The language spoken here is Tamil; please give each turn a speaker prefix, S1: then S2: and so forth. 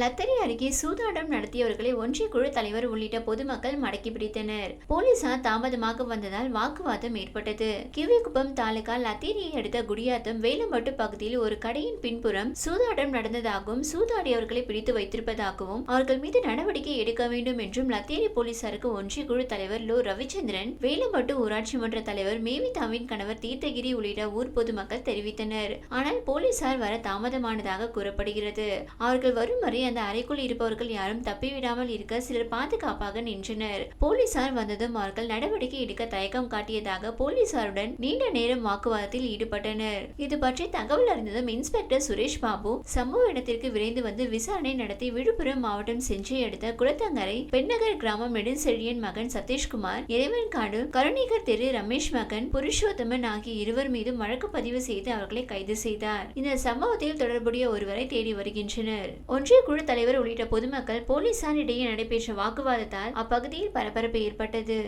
S1: லத்தரி அருகே சூதாட்டம் நடத்தியவர்களை ஒன்றிய குழு தலைவர் உள்ளிட்ட பொதுமக்கள் மடக்கி பிடித்தனர். போலீசார் தாமதமாக வந்ததால் வாக்குவாதம் ஏற்பட்டது. கிவிக்குப்பம் தாலுகா லத்தேரியை அடுத்த குடியாத்தம் வேலம்பட்டு பகுதியில் ஒரு கடையின் பின்புறம் சூதாட்டம் நடந்ததாகவும் சூதாடியவர்களை பிடித்து வைத்திருப்பதாகவும் அவர்கள் மீது நடவடிக்கை எடுக்க வேண்டும் என்றும் லத்தேரி போலீசாருக்கு ஒன்றிய குழு தலைவர் லோ ரவிச்சந்திரன் வேலம்பட்டு ஊராட்சி மன்ற தலைவர் மேவிதாவின் கணவர் தீர்த்தகிரி உள்ளிட்ட ஊர் பொதுமக்கள் தெரிவித்தனர். ஆனால் போலீசார் வர தாமதமானதாக கூறப்படுகிறது. அவர்கள் வரும் வரை அந்த அறைக்குள் இருப்பவர்கள் யாரும் தப்பிவிடாமல் இருக்க சிலர் பாதுகாப்பாக நின்றனர். போலீசார் வந்ததும் அவர்கள் நடவடிக்கை எடுக்க தயக்கம் காட்டியதாக போலீசாருடன் நீண்ட நேரம் வாக்குவாதத்தில் ஈடுபட்டனர். இது பற்றி தகவல் அறிந்ததும் இன்ஸ்பெக்டர் சுரேஷ் பாபு சம்பவ இடத்திற்கு விரைந்து வந்து விசாரணை நடத்தி விழுப்புரம் மாவட்டம் செஞ்சை அடுத்த குளத்தங்கரை பெண்ணகர் கிராமம் நெடுஞ்செழியன் மகன் சதீஷ்குமார் இறைவன்காடு கருணிகர் தெரு ரமேஷ் மகன் புருஷோத்தமன் ஆகிய இருவர் மீதும் வழக்கு பதிவு செய்து அவர்களை கைது செய்தார். இந்த சம்பவத்தில் தொடர்புடைய ஒருவரை தேடி வருகின்றனர். ஒன்றிய குழு தலைவர் உள்ளிட்ட பொதுமக்கள் போலீசாரிடையே நடைபெற்ற வாக்குவாதத்தால் அப்பகுதியில் பரபரப்பு ஏற்பட்டது.